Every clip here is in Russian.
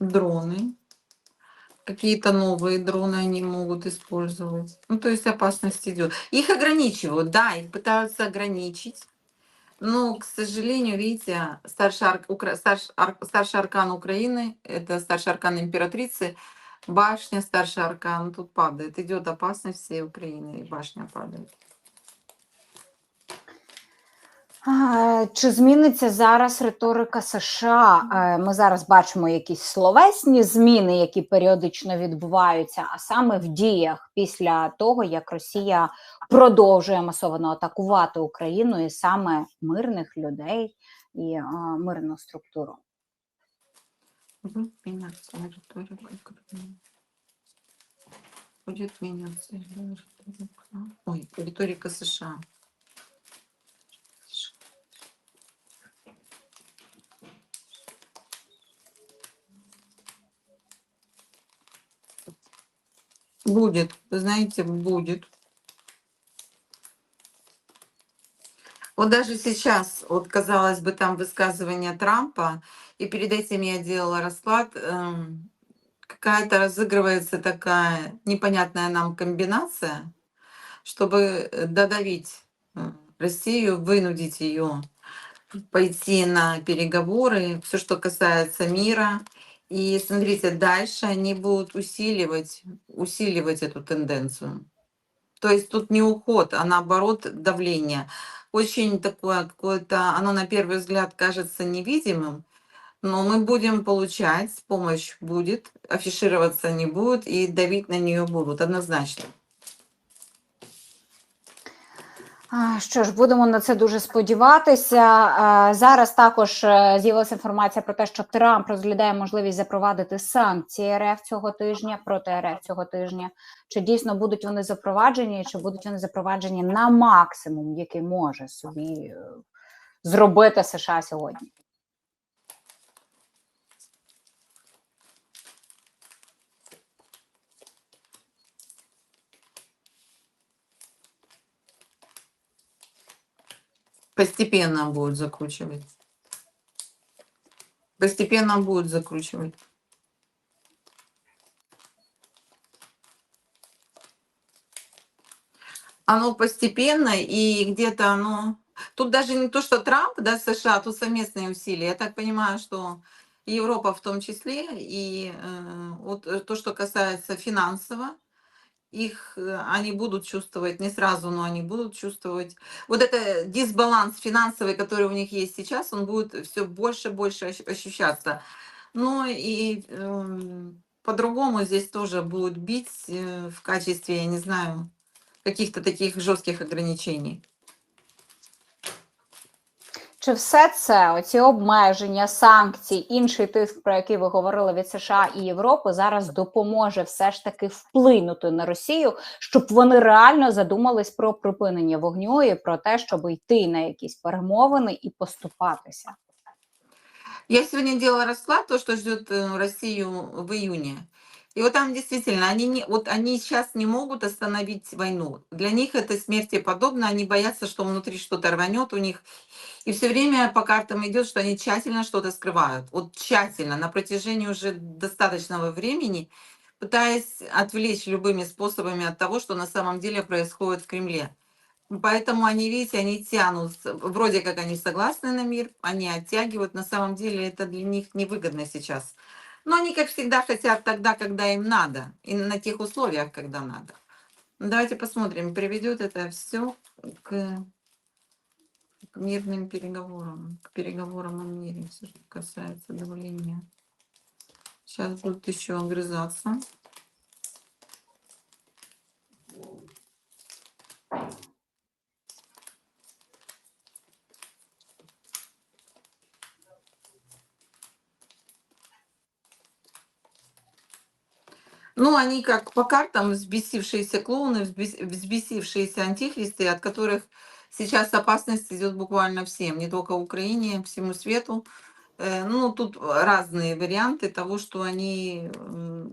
дроны. Какие-то новые дроны они могут использовать. Ну, то есть опасность идет. Их ограничивают, да, их пытаются ограничить. Но, к сожалению, видите, старший, ар- укра- старш- ар- старший аркан Украины, это старший аркан императрицы, башня, старший аркан, тут падает. Идет опасность всей Украины, и башня падает. Чи зміниться зараз риторика США? Е, Ми зараз бачимо якісь словесні зміни, які періодично відбуваються, а саме в діях після того, як Росія продовжує масово атакувати Україну і саме мирних людей і е, мирну структуру. Будет риторика. Ой, риторика США. Будет, знаете, будет. Вот даже сейчас, вот казалось бы, там высказывание Трампа, и перед этим я делала расклад, эм, какая-то разыгрывается такая непонятная нам комбинация, чтобы э, додавить э, Россию, вынудить ее пойти на переговоры, все, что касается мира. И смотрите, дальше они будут усиливать, усиливать эту тенденцию. То есть тут не уход, а наоборот давление. Очень такое какое-то, оно на первый взгляд кажется невидимым, но мы будем получать, помощь будет, афишироваться не будет и давить на нее будут однозначно. Що ж, будемо на це дуже сподіватися. Зараз також е, з'явилася інформація про те, що Трамп розглядає можливість запровадити санкції РФ цього тижня проти РФ цього тижня. Чи дійсно будуть вони запроваджені, чи будуть вони запроваджені на максимум, який може собі е, зробити США сьогодні? Постепенно будут закручивать. Постепенно будут закручивать. Оно постепенно и где-то оно... Тут даже не то, что Трамп, да, США, тут совместные усилия. Я так понимаю, что Европа в том числе, и э, вот то, что касается финансово, их э, они будут чувствовать не сразу, но они будут чувствовать. Вот это дисбаланс финансовый, который у них есть сейчас, он будет все больше и больше ощ- ощущаться. Но и эм, по-другому здесь тоже будут бить э, в качестве, я не знаю, каких-то таких жестких ограничений. Чи все це, оці обмеження, санкції, інший тиск, про який ви говорили від США і Європи, зараз допоможе все ж таки вплинути на Росію, щоб вони реально задумались про припинення вогню і про те, щоб йти на якісь перемовини і поступатися? Я сегодня делала расклад, то, что ждет э, Россию в июне. И вот там действительно, они, не, вот они сейчас не могут остановить войну. Для них это смерти подобно, они боятся, что внутри что-то рванет у них. И все время по картам идет, что они тщательно что-то скрывают. Вот тщательно, на протяжении уже достаточного времени, пытаясь отвлечь любыми способами от того, что на самом деле происходит в Кремле. Поэтому они, видите, они тянут, вроде как они согласны на мир, они оттягивают, на самом деле это для них невыгодно сейчас. Но они, как всегда, хотят тогда, когда им надо, и на тех условиях, когда надо. Давайте посмотрим, приведет это все к, к мирным переговорам, к переговорам о мире, все, что касается давления. Сейчас будут еще огрызаться. Ну, они как по картам взбесившиеся клоуны, взбес- взбесившиеся антихристы, от которых сейчас опасность идет буквально всем, не только Украине, всему свету. Э, Ну, тут разные варианты того, что они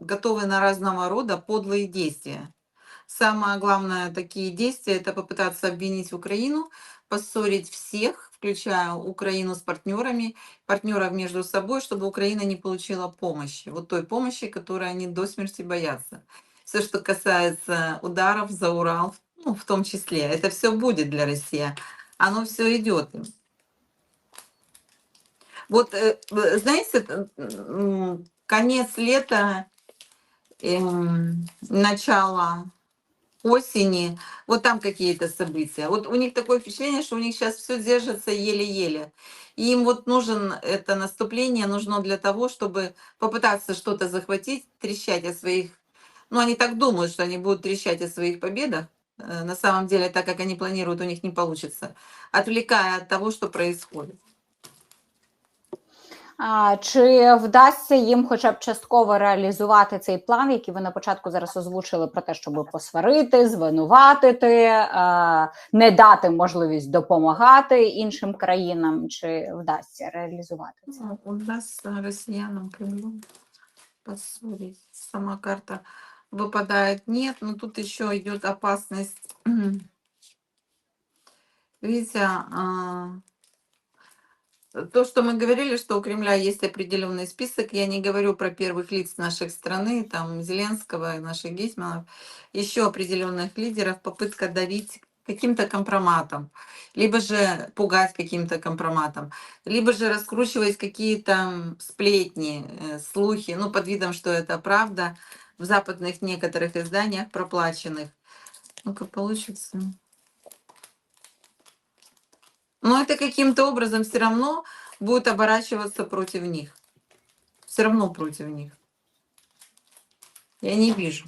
готовы на разного рода подлые действия. Самое главное, такие действия, это попытаться обвинить Украину, поссорить всех, включая Украину с партнерами, партнеров между собой, чтобы Украина не получила помощи, вот той помощи, которой они до смерти боятся. Все, что касается ударов за Урал, ну, в том числе, это все будет для России. Оно все идет им. Вот, э, знаете, конец лета, эм, начало осени, вот там какие-то события. Вот у них такое впечатление, что у них сейчас все держится еле-еле. И им вот нужен это наступление, нужно для того, чтобы попытаться что-то захватить, трещать о своих... Ну, они так думают, что они будут трещать о своих победах. Э, На самом деле, так как они планируют, у них не получится. Отвлекая от того, что происходит. Чи вдасться їм хоча б частково реалізувати цей план, який ви на початку зараз озвучили про те, щоб посварити, звинуватити, не дати можливість допомагати іншим країнам? Чи вдасться реалізувати це? Ну, удастся россиянам Кремлю поссорить. Сама карта выпадает нет, но тут еще идет опасность. Видите, то, что мы говорили, что у Кремля есть определенный список, я не говорю про первых лиц нашей страны, там Зеленского и наших гейсманов, еще определенных лидеров, попытка давить каким-то компроматом, либо же пугать каким-то компроматом, либо же раскручивать какие-то сплетни, э, слухи, ну, под видом, что это правда, в западных некоторых изданиях проплаченных. Ну-ка, получится. Но это каким-то образом все равно будет оборачиваться против них. Все равно против них. Я не вижу.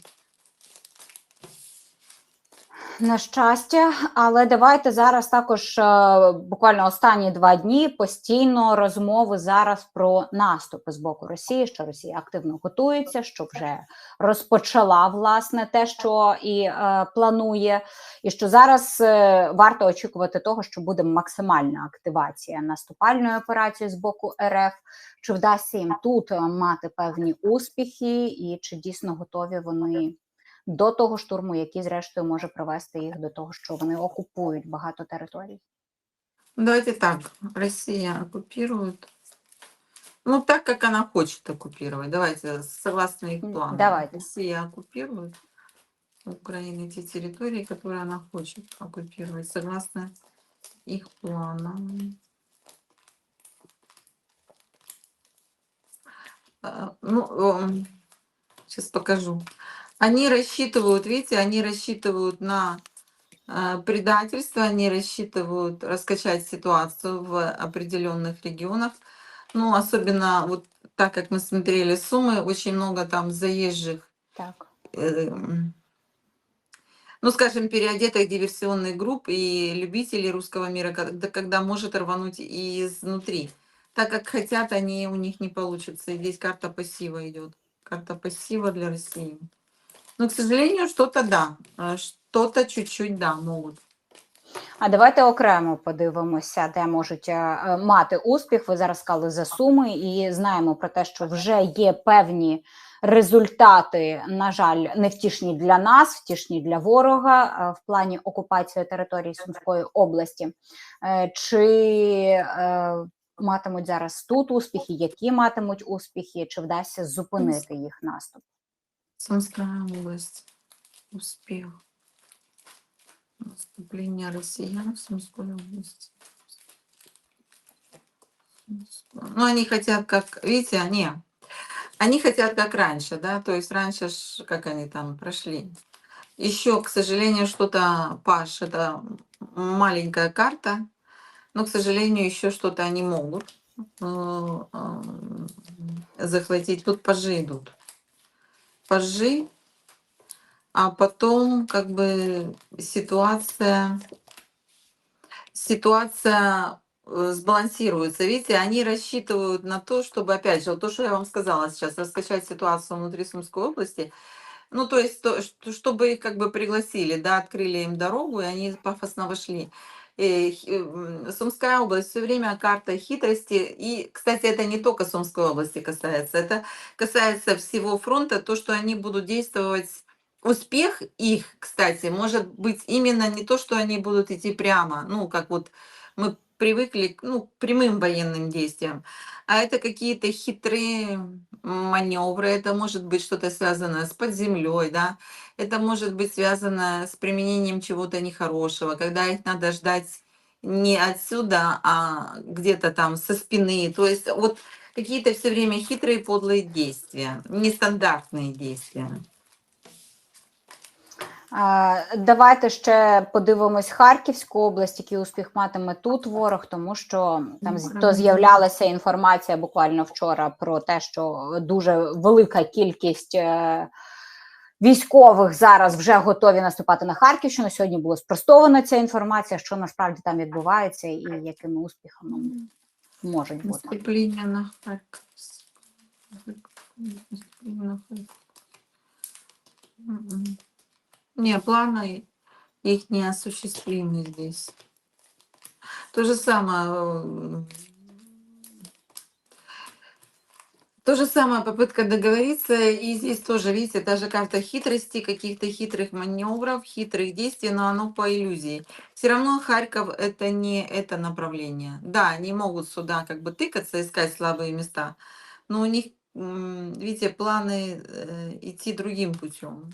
На щастя, але давайте зараз також е, буквально останні два дні постійно розмови зараз про наступи з боку Росії, що Росія активно готується, що вже розпочала власне те, що і е, планує, і що зараз е, варто очікувати того, що буде максимальна активація наступальної операції з боку РФ. Чи вдасться їм тут е, мати певні успіхи, і чи дійсно готові вони до того штурму, який, зрештою, може привести їх до того, що вони окупують багато територій. Давайте так. Россия оккупирует. Ну, так, как она хочет оккупировать. Давайте, согласно их плану. давайте. Россия оккупирует Украины те территории, которые она хочет оккупировать, согласно их планам. Ну, сейчас покажу. Они рассчитывают, видите, они рассчитывают на э, предательство, они рассчитывают раскачать ситуацию в определенных регионах. Ну, особенно вот так как мы смотрели суммы, очень много там заезжих, Так. э, ну, скажем, переодетых диверсионных групп и любителей русского мира, когда, когда может рвануть и изнутри. Так как хотят, они у них не получится. И здесь карта пассива идет. Карта пассива для России. Но, к сожалению, что-то да. Что-то чуть-чуть да, могут. А давайте окремо подивимося, де можуть е, е, мати успіх. Ви зараз сказали за суми, і знаємо про те, що вже є певні результати, на жаль, невтішні для нас, втішні для ворога е, в плані окупації території Сумської області. Чи матимуть зараз тут успіхи, які матимуть успіхи, чи вдасться зупинити їх наступ? Сумская область. Успех. Наступление россиян в Сумской области. Ну, они хотят как, видите, они, они хотят как раньше, да, то есть раньше, ж, как они там прошли. Еще, к сожалению, что-то, Паш, это маленькая карта, но, к сожалению, еще что-то они могут э, эм, захватить. Тут пажи идут. Пажи, а потом как бы ситуация, ситуация э, сбалансируется. Видите, они рассчитывают на то, чтобы, опять же, вот то, что я вам сказала сейчас, раскачать ситуацию внутри Сумской области, ну, то есть, то, что- чтобы их как бы пригласили, да, открыли им дорогу, и они пафосно вошли. Э, Сумская область все время карта хитрости. И, кстати, это не только Сумской области касается, это касается всего фронта, то, что они будут действовать, успех их, кстати, может быть именно не то, что они будут идти прямо, ну, как вот мы привыкли ну, к прямым военным действиям, а это какие-то хитрые маневры, это может быть что-то связанное с под землей, да, это может быть связано с применением чего-то нехорошего, когда их надо ждать не отсюда, а где-то там со спины. То есть вот какие-то все время хитрые подлые действия, нестандартные действия. Давайте ще подивимось Харківську область, який успіх матиме тут ворог, тому що там з- то з'являлася інформація буквально вчора про те, що дуже велика кількість е, військових зараз вже готові наступати на Харківщину. Сьогодні було спростована ця інформація, що насправді там відбувається і якими успіхами можуть бути. Наступление на Харьков. Не, планы их неосуществимы здесь. То же самое. э, То же самое попытка договориться, и здесь тоже, видите, даже карта хитрости, каких-то хитрых маневров, хитрых действий, но оно по иллюзии. Все равно Харьков это не это направление. Да, они могут сюда как бы тыкаться, искать слабые места, но у них, видите, планы э, идти другим путем.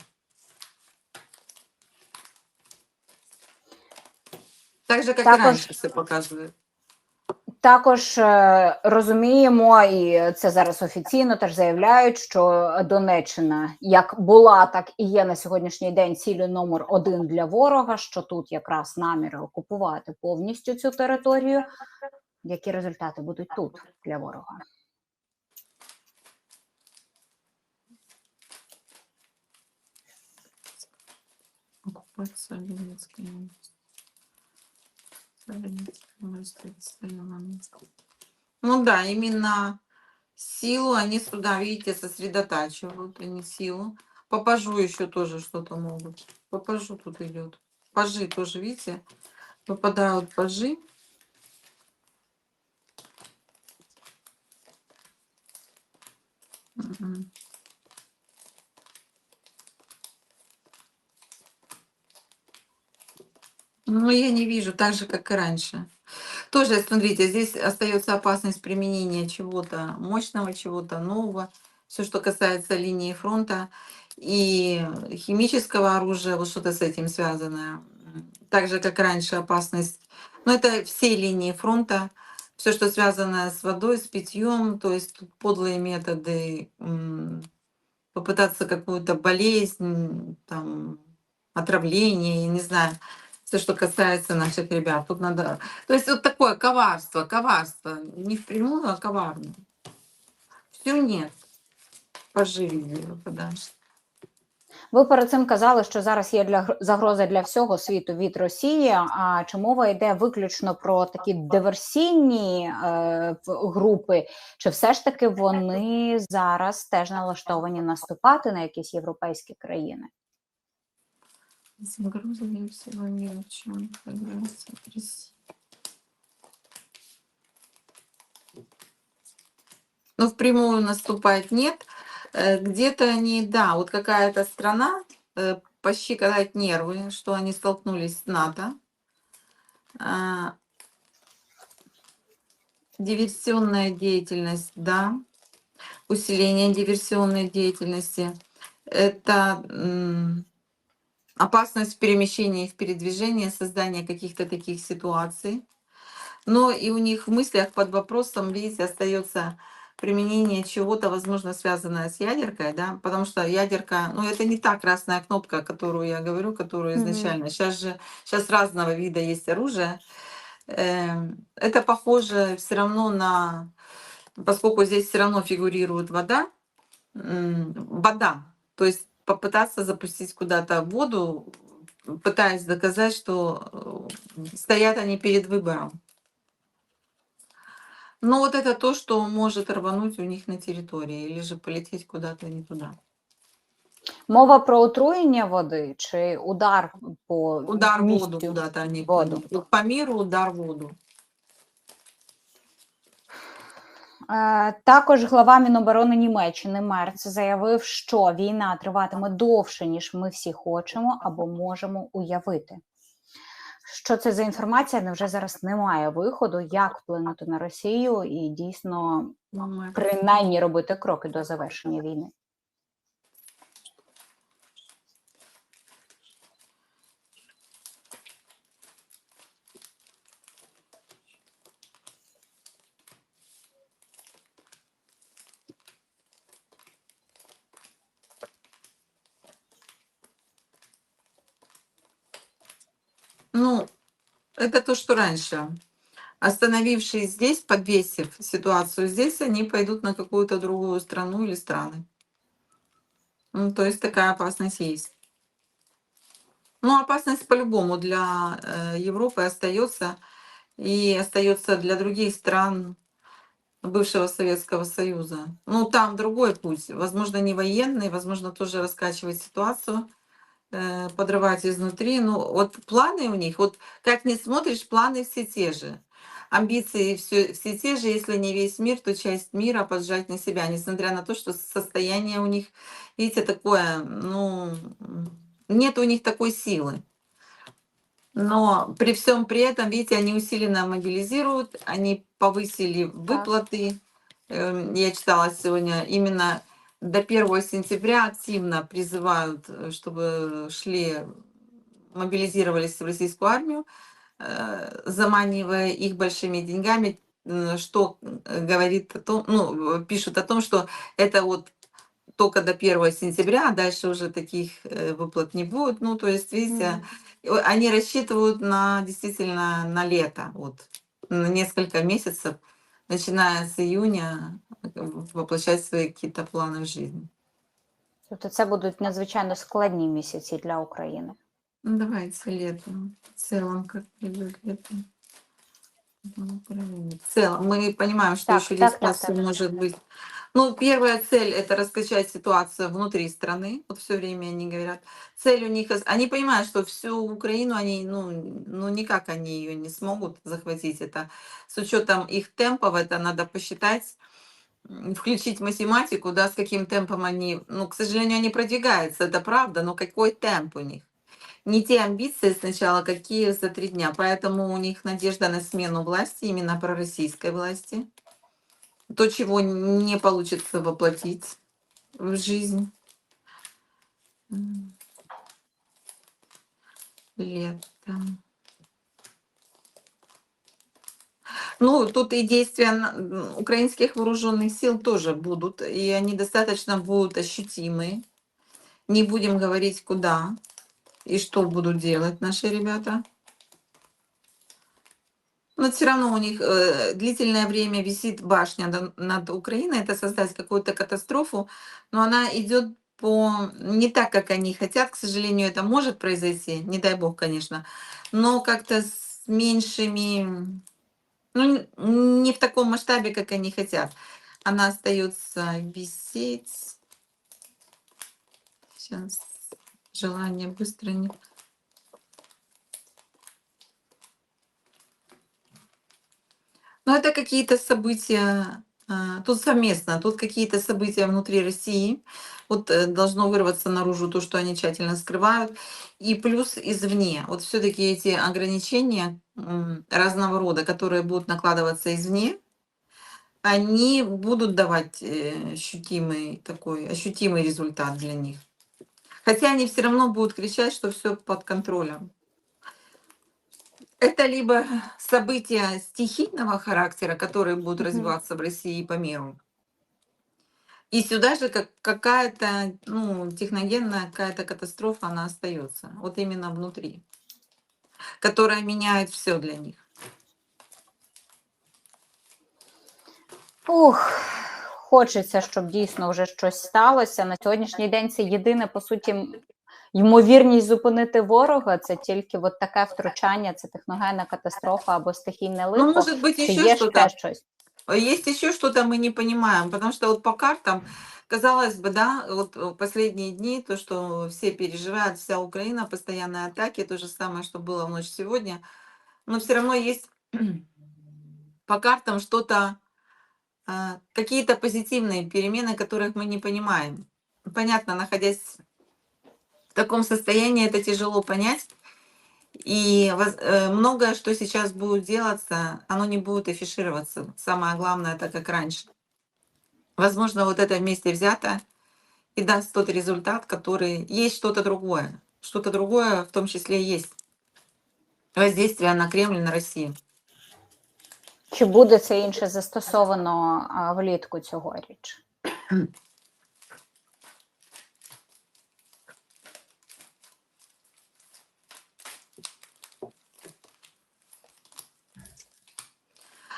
Так же, как и Також- раньше все показывает. Також е, розуміємо, і це зараз офіційно теж заявляють, що Донеччина як була, так і є на сьогоднішній день цілю номер один для ворога. Що тут якраз наміри окупувати повністю цю територію. Які результати будуть тут для ворога? Оккупация Ленинской Ну да, именно силу они сюда, видите, сосредотачивают, они силу. По пажу еще тоже что-то могут. По пажу тут идет. Пажи тоже, видите, попадают пажи. Мгм. Ну, я не вижу, так же, как и раньше. Тоже, смотрите, здесь остается опасность применения чего-то мощного, чего-то нового. Все, что касается линии фронта и химического оружия, вот что-то с этим связанное. Так же, как раньше, опасность. Но это все линии фронта, все, что связано с водой, с питьем, то есть тут подлые методы, попытаться какую-то болезнь, там, отравление, я не знаю, все, что касается наших ребят. Тут надо... То есть вот такое коварство, коварство. Не впрямую, а коварно. Все нет. Поживи выпадаешь. Ви перед цим казали, що зараз є для загроза для всього світу від Росії. А чи мова йде виключно про такі диверсійні е, групи, чи все ж таки вони зараз теж налаштовані наступати на якісь європейські країни? Загруза для всего мира. Чем появляется Россия? Ну, впрямую наступать нет. Э, Где-то они, да, вот какая-то страна э, пощекотать нервы, что они столкнулись с НАТО. А, Диверсионная деятельность, да. Усиление диверсионной деятельности. Это опасность в перемещении, в передвижении, создание каких-то таких ситуаций. Но и у них в мыслях под вопросом, видите, остается применение чего-то, возможно, связанное с ядеркой, да, потому что ядерка, ну, это не та красная кнопка, которую я говорю, которую изначально. Сейчас же, сейчас разного вида есть оружие. Эм, Это похоже все равно на, поскольку здесь все равно фигурирует вода, вода, то есть попытаться запустить куда-то воду, пытаясь доказать, что э, стоят они перед выбором. Ну, вот это то, что может рвануть у них на территории, или же полететь куда-то не туда. Мова про отруєння води чи удар по Удар в місцю? воду куда-то они. Воду. По миру удар воду. Також глава Міноборони Німеччини Мерц заявив, що війна триватиме довше, ніж ми всі хочемо або можемо уявити. Що це за інформація? Невже зараз немає виходу, як вплинути на Росію і дійсно принаймні робити кроки до завершення війни? Ну, это то, что раньше. Остановившись здесь, подвесив ситуацию здесь, они пойдут на какую-то другую страну или страны. Ну, то есть такая опасность есть. Ну, опасность по-любому для э, Европы остается и остается для других стран бывшего Советского Союза. Ну, там другой путь. Возможно, не военный, возможно, тоже раскачивать ситуацию, подрывать изнутри. Ну, вот планы у них, вот как не смотришь, планы все те же. Амбиции все, все те же, если не весь мир, то часть мира поджать на себя, несмотря на то, что состояние у них, видите, такое, ну, нет у них такой силы. Но при всем при этом, видите, они усиленно мобилизируют, они повысили выплаты. Эм, Я читала сегодня именно до 1 сентября активно призывают, э, чтобы шли, мобилизировались в российскую армию, э, заманивая их большими деньгами, что э, говорит о том, ну, пишут о том, что это вот только до 1 сентября, а дальше уже таких выплат не будет. Ну, то есть, видите, Э, они рассчитывают на действительно на лето, вот, на несколько месяцев, начиная с июня, э, воплощать свои какие-то планы в жизнь. Тобто це будуть надзвичайно складні місяці для України. Ну, давайте лето. В целом, как идет лето. Ну, правильно. В целом, мы понимаем, что Так, еще так, здесь так, все так. может быть. Ну, первая цель это раскачать ситуацию внутри страны. Вот все время они говорят. Цель у них, они понимают, что всю Украину они, ну, ну никак они ее не смогут захватить. Это с учетом их темпов, это надо посчитать, включить математику, да, с каким темпом они, ну, к сожалению, они продвигаются, это правда, но какой темп у них? Не те амбиции сначала, какие за три дня. Поэтому у них надежда на смену власти, именно пророссийской власти. То, чего не получится воплотить в жизнь. Лето. Ну, тут и действия украинских вооруженных сил тоже будут, и они достаточно будут ощутимы. Не будем говорить, куда и что будут делать наши ребята. Но все равно у них э, длительное время висит башня дан- над Украиной, это создать какую-то катастрофу, но она идет по не так, как они хотят. К сожалению, это может произойти, не дай бог, конечно, но как-то с меньшими, ну, не в таком масштабе, как они хотят. Она остается висеть. Сейчас желание быстро не Ну, это какие-то события, а, тут совместно, тут какие-то события внутри России. Вот э, должно вырваться наружу то, что они тщательно скрывают. И плюс извне. Вот все-таки эти ограничения разного рода, которые будут накладываться извне, они будут давать э, ощутимый такой, ощутимый результат для них. Хотя они все равно будут кричать, что все под контролем. Это либо события стихийного характера, которые будут Мгм. развиваться в России и по миру. И сюда же как, какая-то, ну, техногенная какая-то катастрофа, она остается. Вот именно внутри. Которая меняет все для них. Ух, хочеться, щоб дійсно вже щось сталося. На сьогоднішній день це єдине, по суті, м- ймовірність зупинити ворога. Це тільки от таке втручання, це техногенна катастрофа або стихійне Ну, лихо. может быть, Чи еще є что-то. ще щось? Есть еще что-то мы не понимаем, потому что вот по картам, казалось бы, да, вот э, последние дни, то, что все переживают, вся Украина, постоянные атаки, то же самое, что было в ночь сегодня, но все равно есть по картам что-то, а, какие-то позитивные перемены, которых мы не понимаем. Понятно, находясь в таком состоянии, это тяжело понять. И воз- э, многое, что сейчас будет делаться, оно не будет афишироваться. Самое главное, это как раньше. Возможно, вот это вместе взято и даст тот результат, который есть что-то другое. Что-то другое в том числе есть. Воздействие на Кремль, на Россию. Чи буде це інше застосовано а, влітку цьогоріч?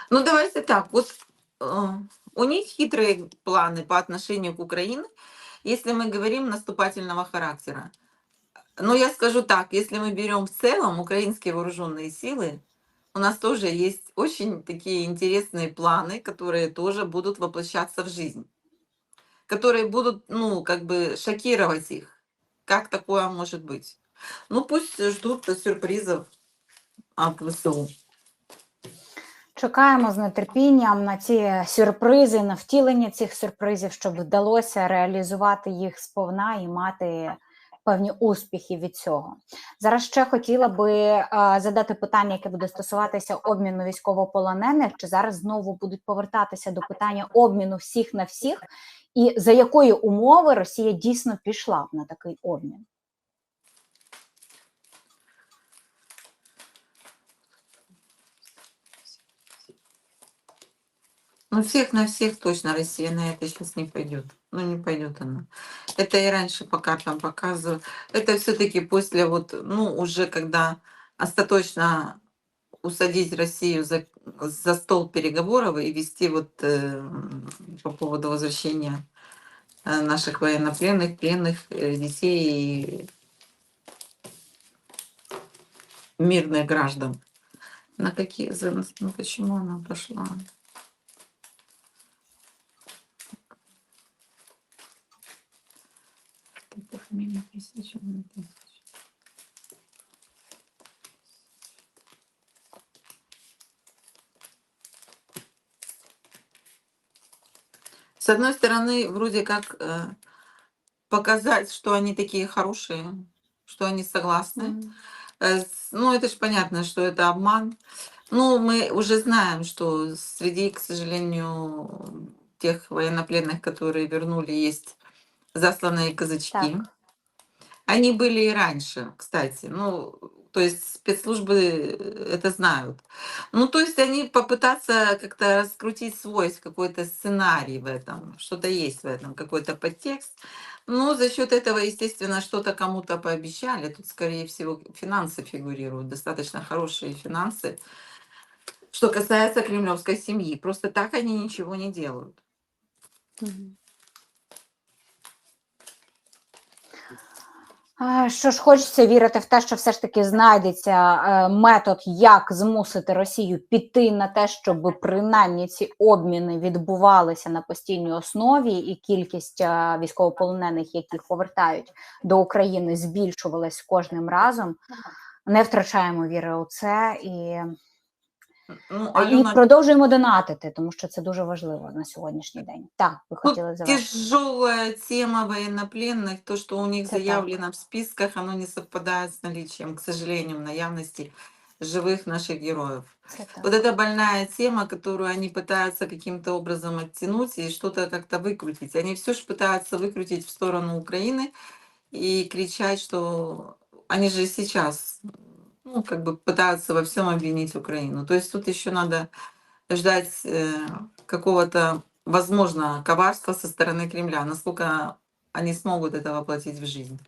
Ну, давайте так. Вот э, у них хитрые планы по отношению к Украине, если мы говорим наступательного характера. Но я скажу так, если мы берем в целом украинские вооруженные силы, у нас тоже есть очень такие интересные планы, которые тоже будут воплощаться в жизнь, которые будут, ну, как бы шокировать их. Как такое может быть? Ну, пусть ждут сюрпризов от ВСУ. Чекаємо з нетерпінням на ці сюрпризи, на втілення цих сюрпризів, щоб вдалося реалізувати їх сповна і мати певні успіхи від цього. Зараз ще хотіла би задати питання, яке буде стосуватися обміну військовополонених. Чи зараз знову будуть повертатися до питання обміну всіх на всіх, і за якої умови Росія дійсно пішла на такий обмін? Ну, всех на всех точно Россия на это сейчас не пойдет. Ну, не пойдет она. Это и раньше пока там показывают. Это все-таки после вот, ну, уже когда остаточно усадить Россию за, за стол переговоров и вести вот э, по поводу возвращения э, наших военнопленных, пленных, э, детей и мирных граждан. На какие, ну почему она пошла? Ну, тысяча. С одной стороны, вроде как э, показать, что они такие хорошие, что они согласны. С- Ну, это же понятно, что это обман. Ну, мы уже знаем, что среди, к сожалению, тех военнопленных, которые вернули, есть засланные казачки. Так. Они были и раньше, кстати. Ну, то есть спецслужбы э, это знают. Ну, то есть они попытаться как-то раскрутить свой какой-то сценарий в этом, что-то есть в этом, какой-то подтекст. Ну, за счет этого, естественно, что-то кому-то пообещали. Тут, скорее всего, финансы фигурируют, достаточно хорошие финансы. Что касается кремлевской семьи, просто так они ничего не делают. А, Що ж, хочеться вірити в те, що все ж таки знайдеться е, метод, як змусити Росію піти на те, щоб принаймні ці обміни відбувалися на постійній основі, і кількість е, військовополонених, яких повертають до України, збільшувалась кожним разом. Не втрачаємо віри у це і, Ну, і Алена, продовжуємо донатити, тому що це дуже важливо на сьогоднішній день. Так, ви Ну, хотіли завершити. Тяжелая тема военнопленных, то, что у них Это так. заявлено в списках, оно не совпадает с наличием, к сожалению, в наявности живых наших героев. Це так. Вот это больная тема, которую они пытаются каким-то образом оттянуть и что-то как-то выкрутить. Они все же пытаются выкрутить в сторону Украины и кричать, что они же сейчас ну, как бы пытаются во всем обвинить Украину. То есть тут еще надо ждать э, какого-то, возможно, коварства со стороны Кремля, насколько они смогут это воплотить в жизнь.